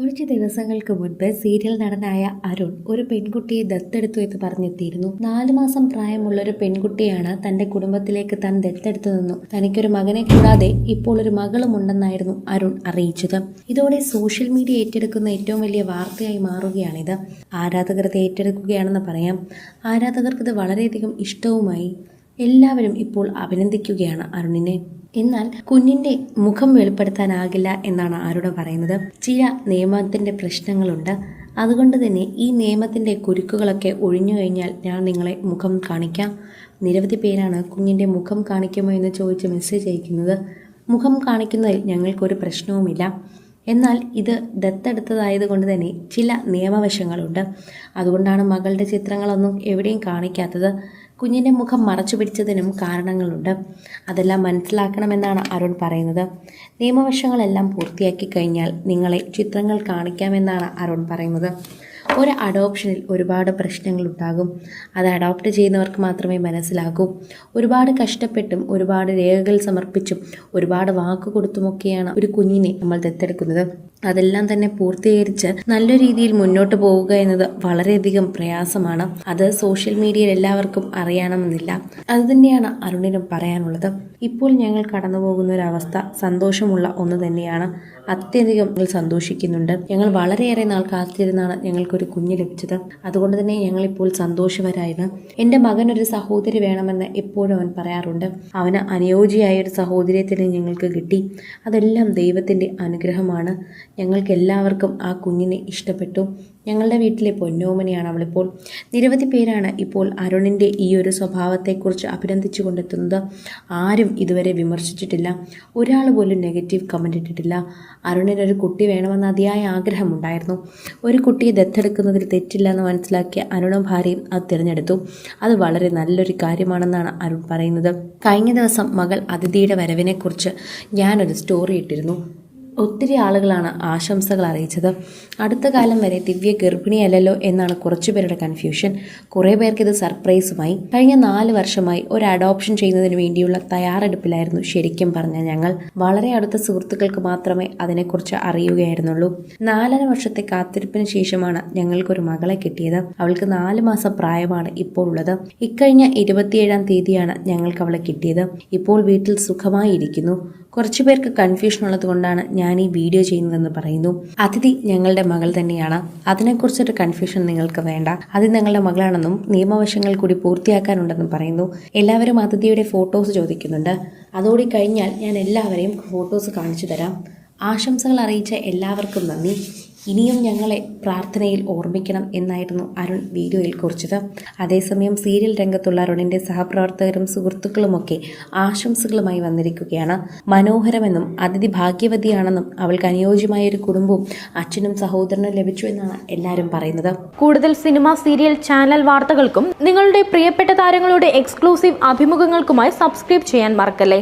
കുറച്ച് ദിവസങ്ങൾക്ക് മുൻപ് സീരിയൽ നടനായ അരുൺ ഒരു പെൺകുട്ടിയെ ദത്തെടുത്തു എന്ന് പറഞ്ഞെത്തിയിരുന്നു. നാലു മാസം പ്രായമുള്ള ഒരു പെൺകുട്ടിയാണ് തന്റെ കുടുംബത്തിലേക്ക് താൻ ദത്തെടുത്തു നിന്നു. തനിക്കൊരു മകനെ കൂടാതെ ഇപ്പോൾ ഒരു മകളും ഉണ്ടെന്നായിരുന്നു അരുൺ അറിയിച്ചത്. ഇതോടെ സോഷ്യൽ മീഡിയ ഏറ്റെടുക്കുന്ന ഏറ്റവും വലിയ വാർത്തയായി മാറുകയാണിത്. ആരാധകർ ഇത് ഏറ്റെടുക്കുകയാണെന്ന് പറയാം. ആരാധകർക്ക് ഇത് വളരെയധികം ഇഷ്ടവുമായി എല്ലാവരും ഇപ്പോൾ അഭിനന്ദിക്കുകയാണ് അരുണിനെ. എന്നാൽ കുഞ്ഞിന്റെ മുഖം വെളിപ്പെടുത്താനാകില്ല എന്നാണ് ആരുടെ പറയുന്നത്. ചില നിയമത്തിന്റെ പ്രശ്നങ്ങളുണ്ട്. അതുകൊണ്ട് തന്നെ ഈ നിയമത്തിന്റെ കുരുക്കുകളൊക്കെ ഒഴിഞ്ഞു കഴിഞ്ഞാൽ ഞാൻ നിങ്ങളെ മുഖം കാണിക്കാം. നിരവധി പേരാണ് കുഞ്ഞിന്റെ മുഖം കാണിക്കുമോ എന്ന് ചോദിച്ച് മെസ്സേജ് അയക്കുന്നത്. മുഖം കാണിക്കുന്നതിൽ ഞങ്ങൾക്കൊരു പ്രശ്നവുമില്ല. എന്നാൽ ഇത് ദത്തെടുത്തതായതുകൊണ്ട് തന്നെ ചില നിയമവശങ്ങളുണ്ട്. അതുകൊണ്ടാണ് മകളുടെ ചിത്രങ്ങളൊന്നും എവിടെയും കാണിക്കാത്തത്. കുഞ്ഞിന്റെ മുഖം മറച്ചു പിടിച്ചതിനും കാരണങ്ങളുണ്ട്. അതെല്ലാം മനസ്സിലാക്കണമെന്നാണ് അരുൺ പറയുന്നത്. നിയമവശങ്ങളെല്ലാം പൂർത്തിയാക്കി കഴിഞ്ഞാൽ നിങ്ങളെ ചിത്രങ്ങൾ കാണിക്കാമെന്നാണ് അരുൺ പറയുന്നത്. ഒരു അഡോപ്ഷനിൽ ഒരുപാട് പ്രശ്നങ്ങളുണ്ടാകും അത് അഡോപ്റ്റ് ചെയ്യുന്നവർക്ക് മാത്രമേ മനസ്സിലാകൂ. ഒരുപാട് കഷ്ടപ്പെട്ടും ഒരുപാട് രേഖകൾ സമർപ്പിച്ചും ഒരുപാട് വാക്ക് കൊടുത്തുമൊക്കെയാണ് ഒരു കുഞ്ഞിനെ നമ്മൾ ദത്തെടുക്കുന്നത്. അതെല്ലാം തന്നെ പൂർത്തീകരിച്ച് നല്ല രീതിയിൽ മുന്നോട്ട് പോവുക എന്നത് വളരെയധികം പ്രയാസമാണ്. അത് സോഷ്യൽ മീഡിയയിൽ എല്ലാവർക്കും അറിയണമെന്നില്ല. അത് തന്നെയാണ് അരുണിനും പറയാനുള്ളത്. ഇപ്പോൾ ഞങ്ങൾ കടന്നു പോകുന്ന ഒരു അവസ്ഥ സന്തോഷമുള്ള ഒന്ന് തന്നെയാണ്. അത്യധികം ഞങ്ങൾ സന്തോഷിക്കുന്നുണ്ട്. ഞങ്ങൾ വളരെയേറെ നാൾ കാത്തിരുന്നാണ് ഞങ്ങൾക്കൊരു കുഞ്ഞ് ലഭിച്ചത്. അതുകൊണ്ട് തന്നെ ഞങ്ങളിപ്പോൾ സന്തോഷവരായത്. എന്റെ മകൻ ഒരു സഹോദരി വേണമെന്ന് എപ്പോഴും അവൻ പറയാറുണ്ട്. അവന് അനുയോജ്യയായ ഒരു സഹോദരിയെ തന്നെ ഞങ്ങൾക്ക് കിട്ടി. അതെല്ലാം ദൈവത്തിന്റെ അനുഗ്രഹമാണ്. ഞങ്ങൾക്ക് എല്ലാവർക്കും ആ കുഞ്ഞിനെ ഇഷ്ടപ്പെട്ടു. ഞങ്ങളുടെ വീട്ടിലെ പൊന്നോമനിയാണ് അവളിപ്പോൾ. നിരവധി പേരാണ് ഇപ്പോൾ അരുണിന്റെ ഈ ഒരു സ്വഭാവത്തെക്കുറിച്ച് അഭിനന്ദിച്ചു കൊണ്ടെത്തുന്നത് ആരും ഇതുവരെ വിമർശിച്ചിട്ടില്ല. ഒരാൾ പോലും നെഗറ്റീവ് കമന്റ് ഇട്ടിട്ടില്ല. അരുണിന് ഒരു കുട്ടി വേണമെന്ന് അതിയായ ആഗ്രഹമുണ്ടായിരുന്നു. ഒരു കുട്ടിയെ ദത്തെടുക്കുന്നതിൽ തെറ്റില്ല എന്ന് മനസ്സിലാക്കിയ അരുണും ഭാര്യയും അത് തിരഞ്ഞെടുത്തു. അത് വളരെ നല്ലൊരു കാര്യമാണെന്നാണ് അരുൺ പറയുന്നത്. കഴിഞ്ഞ ദിവസം മകൾ അതിഥിയുടെ വരവിനെക്കുറിച്ച് ഞാനൊരു സ്റ്റോറി ഇട്ടിരുന്നു. ഒത്തിരി ആളുകളാണ് ആശംസകൾ അറിയിച്ചത്. അടുത്ത കാലം വരെ ദിവ്യ ഗർഭിണിയല്ലല്ലോ എന്നാണ് കുറച്ചുപേരുടെ കൺഫ്യൂഷൻ കുറേ പേർക്ക് ഇത് സർപ്രൈസുമായി കഴിഞ്ഞ നാല് വർഷമായി ഒരു അഡോപ്ഷൻ ചെയ്യുന്നതിന് വേണ്ടിയുള്ള തയ്യാറെടുപ്പിലായിരുന്നു ശരിക്കും പറഞ്ഞ ഞങ്ങൾ. വളരെ അടുത്ത സുഹൃത്തുക്കൾക്ക് മാത്രമേ അതിനെക്കുറിച്ച് അറിയുകയായിരുന്നുള്ളൂ. നാലര വർഷത്തെ കാത്തിരിപ്പിന് ശേഷമാണ് ഞങ്ങൾക്കൊരു മകളെ കിട്ടിയത്. അവൾക്ക് നാല് മാസം പ്രായമാണ് ഇപ്പോൾ ഉള്ളത്. ഇക്കഴിഞ്ഞ ഇരുപത്തിയേഴാം തീയതിയാണ് ഞങ്ങൾക്ക് അവളെ കിട്ടിയത്. ഇപ്പോൾ വീട്ടിൽ സുഖമായി ഇരിക്കുന്നു കുറച്ചു പേർക്ക് കൺഫ്യൂഷൻ ഉള്ളത് കൊണ്ടാണ് ഞാൻ ഈ വീഡിയോ ചെയ്യുന്നതെന്ന് പറയുന്നു. അതിഥി ഞങ്ങളുടെ മകൾ തന്നെയാണ്. അതിനെക്കുറിച്ചൊരു കൺഫ്യൂഷൻ നിങ്ങൾക്ക് വേണ്ട. അത് ഞങ്ങളുടെ മകളാണെന്നും നിയമവശങ്ങൾ കൂടി പൂർത്തിയാക്കാനുണ്ടെന്നും പറയുന്നു. എല്ലാവരും അതിഥിയുടെ ഫോട്ടോസ് ചോദിക്കുന്നുണ്ട്. അതോടി കഴിഞ്ഞാൽ ഞാൻ എല്ലാവരെയും ഫോട്ടോസ് കാണിച്ചു തരാം. ആശംസകൾ അറിയിച്ച എല്ലാവർക്കും നന്ദി. ഇനിയും ഞങ്ങളെ പ്രാർത്ഥനയിൽ ഓർമ്മിക്കണം എന്നായിരുന്നു അരുൺ വീഡിയോയിൽ കുറിച്ചത്. അതേസമയം സീരിയൽ രംഗത്തുള്ള അരുണിന്റെ സഹപ്രവർത്തകരും സുഹൃത്തുക്കളുമൊക്കെ ആശംസകളുമായി വന്നിരിക്കുകയാണ്. മനോഹരമെന്നും അതിഥി ഭാഗ്യവതിയാണെന്നും അവൾക്ക് അനുയോജ്യമായ ഒരു കുടുംബവും അച്ഛനും സഹോദരനും ലഭിച്ചു എന്നാണ് എല്ലാവരും പറയുന്നത്. കൂടുതൽ സിനിമ സീരിയൽ ചാനൽ വാർത്തകൾക്കും നിങ്ങളുടെ പ്രിയപ്പെട്ട താരങ്ങളുടെ എക്സ്ക്ലൂസീവ് അഭിമുഖങ്ങൾക്കുമായി സബ്സ്ക്രൈബ് ചെയ്യാൻ മറക്കല്ലേ?